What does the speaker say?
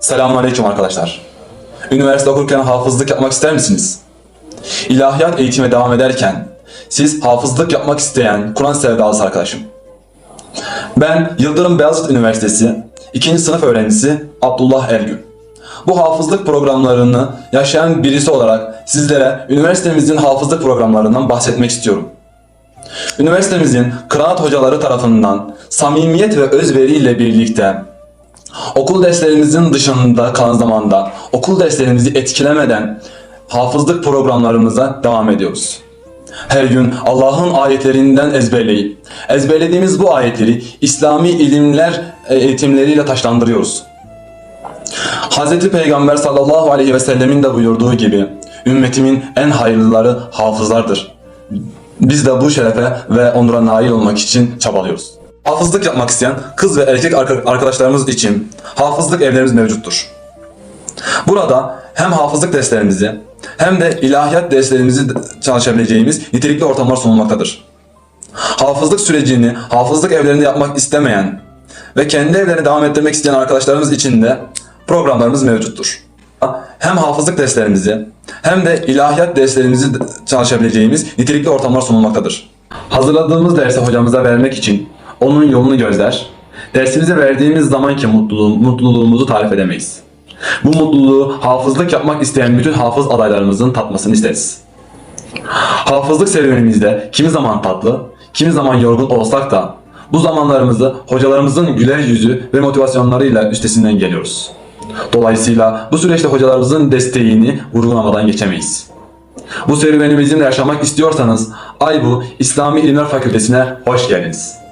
Selamünaleyküm arkadaşlar. Üniversite okurken hafızlık yapmak ister misiniz? İlahiyat eğitime devam ederken siz hafızlık yapmak isteyen Kur'an sevdalısı arkadaşım. Ben Yıldırım Beyazıt Üniversitesi 2. sınıf öğrencisi Abdullah Ergün. Bu hafızlık programlarını yaşayan birisi olarak sizlere üniversitemizin hafızlık programlarından bahsetmek istiyorum. Üniversitemizin kıraat hocaları tarafından samimiyet ve özveriyle birlikte okul derslerimizin dışında kalan zamanda okul derslerimizi etkilemeden hafızlık programlarımıza devam ediyoruz. Her gün Allah'ın ayetlerinden ezberleyip ezberlediğimiz bu ayetleri İslami ilimler e, eğitimleriyle taşlandırıyoruz. Hz. Peygamber sallallahu aleyhi ve sellemin de buyurduğu gibi ümmetimin en hayırlıları hafızlardır. Biz de bu şerefe ve onura nail olmak için çabalıyoruz. Hafızlık yapmak isteyen kız ve erkek arka- arkadaşlarımız için hafızlık evlerimiz mevcuttur. Burada hem hafızlık derslerimizi hem de ilahiyat derslerimizi çalışabileceğimiz nitelikli ortamlar sunulmaktadır. Hafızlık sürecini hafızlık evlerinde yapmak istemeyen ve kendi evlerine devam ettirmek isteyen arkadaşlarımız için de programlarımız mevcuttur. Hem hafızlık derslerimizi hem de ilahiyat derslerimizi çalışabileceğimiz nitelikli ortamlar sunulmaktadır. Hazırladığımız dersi hocamıza vermek için onun yolunu gözler, dersimize verdiğimiz zamanki mutluluğu, mutluluğumuzu tarif edemeyiz. Bu mutluluğu hafızlık yapmak isteyen bütün hafız adaylarımızın tatmasını isteriz. Hafızlık serüvenimizde kimi zaman tatlı, kimi zaman yorgun olsak da bu zamanlarımızı hocalarımızın güler yüzü ve motivasyonlarıyla üstesinden geliyoruz. Dolayısıyla bu süreçte hocalarımızın desteğini vurgulamadan geçemeyiz. Bu serüveni yaşamak istiyorsanız Aybu İslami İlimler Fakültesine hoş geldiniz.